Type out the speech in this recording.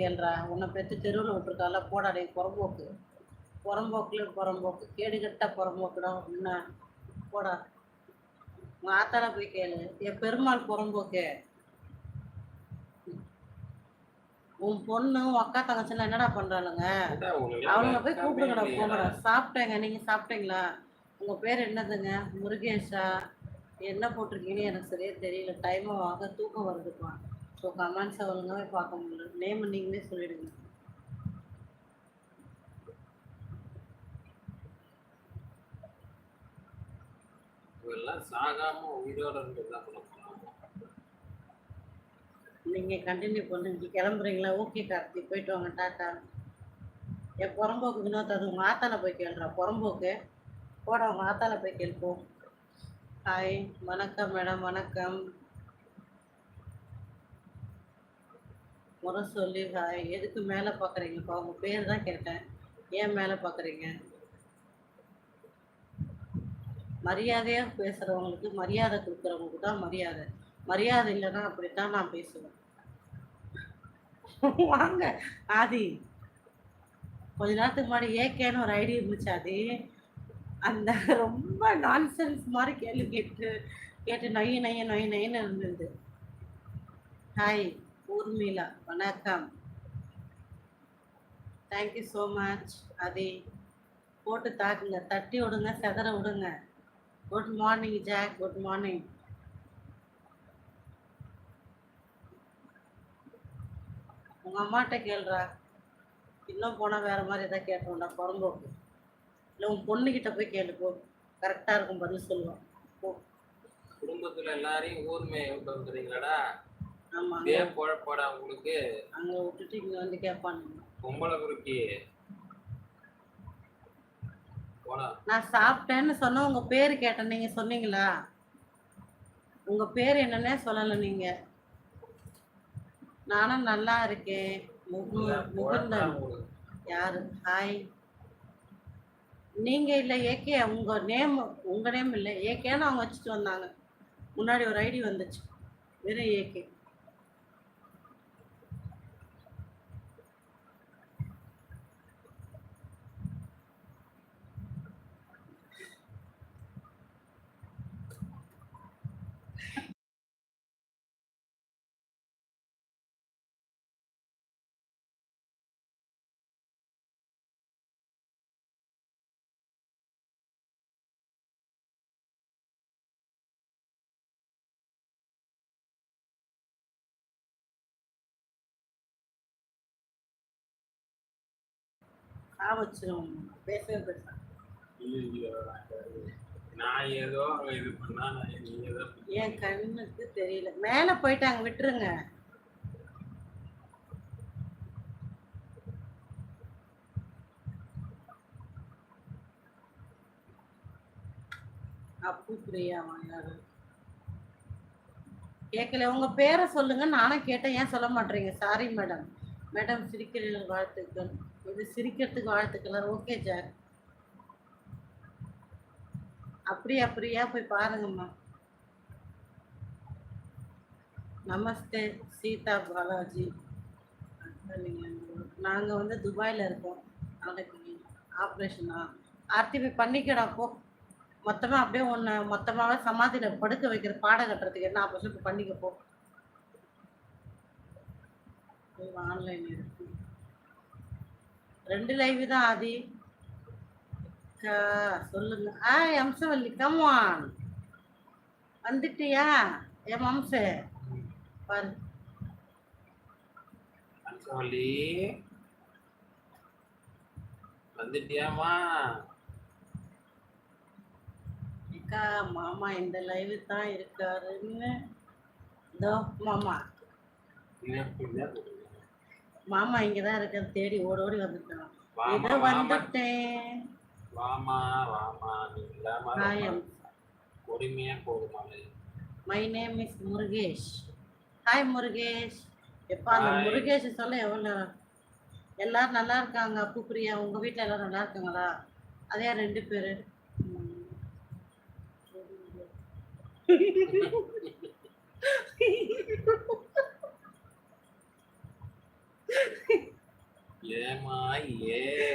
கேள்றா உன்னை பெற்று தெருவில் விட்டுருக்கால போடா டேய் புறம்போக்கு. புறம்போக்கில் புறம்போக்கு கேடுகட்ட புறம்போக்குடா என்ன போடா. உங்கள் ஆத்தால போய் கேளு. என் பெருமாள் புறம்போக்கு. உன் பொண்ணு உன் அக்கா தங்கச்சிலாம் என்னடா பண்றாளுங்க? அவங்க போய் கூப்பிடுங்கடா போங்கடா. சாப்பிட்டேங்க. நீங்க சாப்பிட்டீங்களா? உங்க பேர் என்னதுங்க? முருகேஷா? என்ன போட்டிருக்கீங்கன்னு எனக்கு சரியா தெரியல. டைமும் வாங்க தூக்கம் வருதுப்பா. ஸோ கமெண்ட்ஸை ஒழுங்காவே பார்க்க முடியல. நேம் நீங்களே சொல்லிடுங்க. இவெல்லாம் சாகாம உயிரோட இருந்ததுதான் பண்ண போறாங்க. நீங்க கண்டினியூ பண்ணுங்க. கிளம்புறீங்களா? ஓகே கார்த்தி போயிட்டு வாங்க டாட்டா. என் புறம்போக்கு வினோத் அது உங்க ஆத்தால போய் கேளுடா. புறம்போக்கு. போடா உங்க ஆத்தால போய் கேள்ப்போம். ஹாய் வணக்கம் மேடம் வணக்கம். முறை சொல்லி ஹாய் எதுக்கு மேலே பார்க்குறீங்கப்பா உங்கள் பேர் தான் கேட்டேன். ஏன் மேலே பார்க்குறீங்க மரியாதையாக பேசுகிறவங்களுக்கு மரியாதை கொடுக்குறவங்களுக்கு தான் மரியாதை. மரியாதை இல்லைன்னா அப்படித்தான் நான் பேசுவேன். வாங்க ஆதி. கொஞ்ச நேரத்துக்கு முன்னாடி ஏகேன்னு ஒரு ஐடி இருந்துச்சு அது அந்த ரொம்ப நான்சென்ஸ் மாதிரி கேள்வி கேட்டு கேட்டு நொய் நொய்ய நொய் நொய்யன்னு இருந்தது. ஹாய் ஊர்மிளா வணக்கம். தேங்க்யூ ஸோ மச் ஆதி போட்டு தாக்குங்க. தட்டி விடுங்க செதற விடுங்க. Good morning Jack good morning உங்க அம்மாட்ட கேள்றா இன்னும் போனா வேற மாதிரி ஏதாவது கேட்டோம்டா புறம்போக்கு இல்லை உன் பொண்ணுகிட்ட போய் கேளு போ. கரெக்டா இருக்கும் பதில் சொல்லுவான். போ. குடும்பத்துல எல்லாரையும் ஊர்மையை விட்டு வந்துறீங்களாடா இதே அங்க பொழப்பாடா உங்களுக்கு அங்க விட்டுட்டு இங்க வந்து கேட்பானுங்க பொம்பளை குறுக்கி போடா நான் சாப்பிட்டேன்னு சொன்ன உங்க பேரு கேட்டேன். நீங்க சொன்னீங்களா? உங்க பேர் என்னன்னே சொல்லல நீங்க. நானும் நல்லா இருக்கேன். முகு முகுந்தன். யாரு? ஹாய். நீங்க இல்ல ஏகே உங்க நேம் உங்க நேம் இல்ல. ஏகேன்னு அவங்க வச்சுட்டு வந்தாங்க. முன்னாடி ஒரு ஐடி வந்துச்சு. வெறும் ஏகே. ஆ வச்சிருவோம் பேசவே பேச ஐயையோ, நான் ஏதோ இது பண்ணா நான் நீ ஏதோ என் கண்ணுக்கு தெரியல. மேல போயிட்டாங்க விட்டுருங்க. அப்பு பிரியாவா யாரு கேட்கல உங்க பேரை சொல்லுங்க நானும் கேட்டேன். ஏன் சொல்ல மாட்டீங்க சாரி மேடம் மேடம் சிரிக்கிறீர்கள் வாழ்த்துக்கள். இது சிரிக்கிறதுக்கு வாழ்த்துக்கள் ஓகே ஜாக் அப்படியா போய் பாருங்கம்மா. நமஸ்தே சீதா பாலாஜி நாங்கள் வந்து துபாயில் இருக்கோம். நாளைக்கு ஆப்ரேஷனா ஆர்த்தி போய் பண்ணிக்கடா போ. மொத்தமாக அப்படியே ஒன்று மொத்தமாகவே சமாதியில் படுக்க வைக்கிற பாடம் கட்டுறதுக்கு என்ன ஆப்ரேஷன் பண்ணிக்க போ. ஆன்லைன் இருக்கு. ரெண்டு லைவ் தான் ஆதி. சொல்லுங்க. ஆ அம்சவல்லி கம்வான் வந்துட்டியா? என் அம்சே பாரு. சொல்லி வந்துட்டியாமா அக்கா மாமா இந்த லைவ் தான் இருக்காருன்னு. இதோ மாமா. மாமா இங்கே தான் இருக்காரு தேடி ஓடி ஓடி வந்துட்டான். இதோ வந்துட்டேன் வாமா வாமா நீ இல்லாம கொடுமையா my name is Murugesh. Hi Murugesh. எப்பா அந்த. முருகேஷ் சொல்ல எவ்வளோ நேரம்? எல்லாரும் நல்லா இருக்காங்க அப்பு பிரியா. உங்க வீட்டில் எல்லாரும் நல்லா இருக்காங்களா? அதே ரெண்டு பேர்? yeah.